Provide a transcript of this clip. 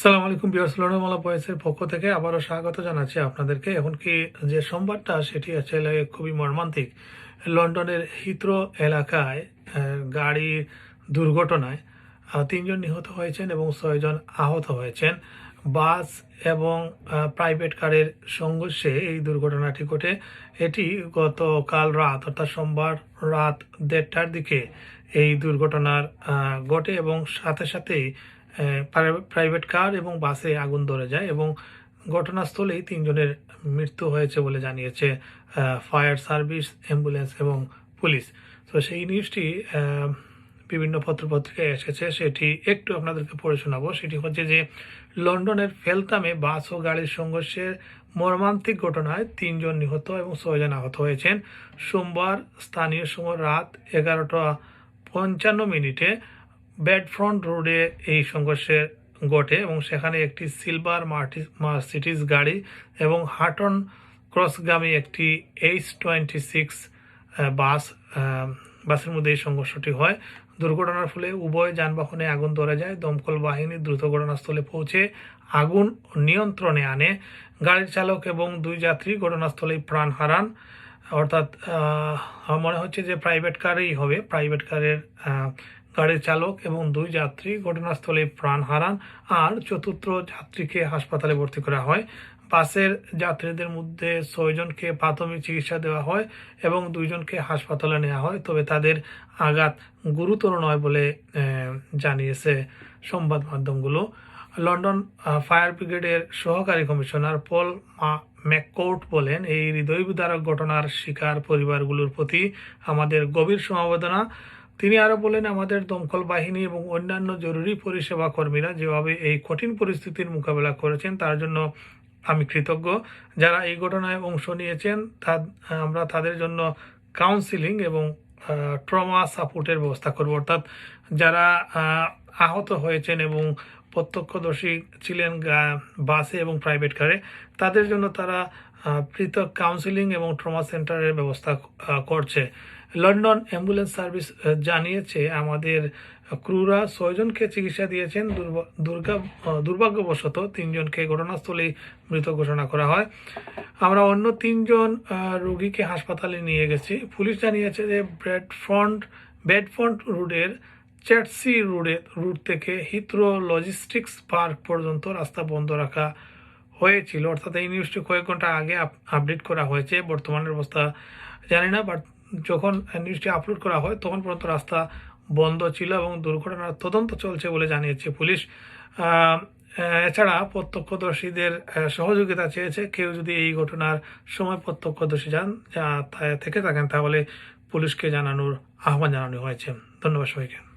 সালাম আলাইকুম বিয়ার্স বয়েসের পক্ষ থেকে আবারও স্বাগত জানাচ্ছি আপনাদেরকে। এখন কি যে সোমবারটা সেটি আসলে খুবই মর্মান্তিক। লন্ডনের হিথ্রো এলাকায় গাড়ির দুর্ঘটনায় তিনজন নিহত হয়েছেন এবং ছয়জন আহত হয়েছেন। বাস এবং প্রাইভেট কারের সংঘর্ষে এই দুর্ঘটনাটি ঘটে। এটি গতকাল রাত, অর্থাৎ সোমবার রাত দেড়টার দিকে এই দুর্ঘটনার ঘটে এবং সাথে সাথেই প্রাইভেট কার এবং বাসে আগুন ধরে যায় এবং ঘটনাস্থলেই তিনজনের মৃত্যু হয়েছে বলে জানিয়েছে ফায়ার সার্ভিস অ্যাম্বুলেন্স এবং পুলিশ তো সেই নিউজটি বিভিন্ন পত্রপত্রিকায় এসেছে। সেটি একটু আপনাদেরকে পড়ে শোনাবো। সেটি হচ্ছে যে, লন্ডনের ফেলতামে বাস ও গাড়ির সংঘর্ষের মর্মান্তিক ঘটনায় তিনজন নিহত এবং ছয়জন আহত হয়েছেন। সোমবার স্থানীয় সময় রাত এগারোটা পঞ্চান্ন মিনিটে ব্যাডফ্রন্ট রোডে এই সংঘর্ষে ঘটে এবং সেখানে একটি সিলভার মার্সিডিজ গাড়ি এবং হাটন ক্রসগামী একটি এইচ টোয়েন্টি সিক্স বাস বাসের মধ্যে এই সংঘর্ষটি হয়। দুর্ঘটনার ফলে উভয় যানবাহনে আগুন ধরে যায়। দমকল বাহিনী দ্রুত ঘটনাস্থলে পৌঁছে আগুন নিয়ন্ত্রণে আনে। গাড়ির চালক এবং দুই যাত্রী ঘটনাস্থলেই প্রাণ হারান। অর্থাৎ আমার মনে হচ্ছে যে প্রাইভেট কারেই হবে। প্রাইভেট কারের গাড়ির চালক এবং দুই যাত্রী ঘটনাস্থলে প্রাণ হারান আর চতুর্থ যাত্রীকে হাসপাতালে ভর্তি করা হয়। বাসের যাত্রীদের মধ্যে ছয়জনকে প্রাথমিক চিকিৎসা দেওয়া হয় এবং দুইজনকে হাসপাতালে নেওয়া হয়। তবে তাদের আঘাত গুরুতর নয় বলে জানিয়েছে সংবাদ মাধ্যমগুলো। লন্ডন ফায়ার ব্রিগেডের সহকারী কমিশনার পল ম্যাককোর্ট বলেন, এই হৃদয় বিদারক ঘটনার শিকার পরিবারগুলোর প্রতি আমাদের গভীর সমবেদনা। তিনি আরও বলেন, আমাদের দমকল বাহিনী এবং অন্যান্য জরুরি পরিষেবা কর্মীরা যেভাবে এই কঠিন পরিস্থিতির মোকাবেলা করেছেন, তার জন্য আমি কৃতজ্ঞ। যারা এই ঘটনায় অংশ নিয়েছেন, তা আমরা তাদের জন্য কাউন্সিলিং এবং ট্রমা সাপোর্টের ব্যবস্থা করব। অর্থাৎ যারা আহত হয়েছেন এবং প্রত্যক্ষদর্শী ছিলেন বাসে এবং প্রাইভেট কারে তাদের জন্য তারা পৃথক কাউন্সিলিং এবং ট্রমা সেন্টারের ব্যবস্থা করছে। লন্ডন অ্যাম্বুলেন্স সার্ভিস জানিয়েছে, আমাদের ক্রুরা ছয়জনকে চিকিৎসা দিয়েছেন। দুর্গা দুর্ভাগ্যবশত তিনজনকে ঘটনাস্থলেই মৃত ঘোষণা করা হয়। আমরা অন্য তিনজন রোগীকে হাসপাতালে নিয়ে গেছি। পুলিশ জানিয়েছে যে ব্রেডফ্রন্ট বেডফ্রন্ট রোডের চ্যাটসি রোডে রুট থেকে হিথ্রো লজিস্টিক্স পার্ক পর্যন্ত রাস্তা বন্ধ রাখা হয়েছিল। অর্থাৎ এই নিউজটি কয়েক ঘণ্টা আগে আপ- আপডেট করা হয়েছে। বর্তমানের অবস্থা জানি না বাট যখন নিউজটি আপলোড করা হয়, তখন পর্যন্ত রাস্তা বন্ধ ছিল এবং দুর্ঘটনার তদন্ত চলছে বলে জানিয়েছে পুলিশ। এছাড়া প্রত্যক্ষদর্শীদের সহযোগিতা চেয়েছে। কেউ যদি এই ঘটনার সময় প্রত্যক্ষদর্শী যান থেকে থাকেন, তাহলে পুলিশকে জানানোর আহ্বান জানানো হয়েছে। ধন্যবাদ সবাইকে।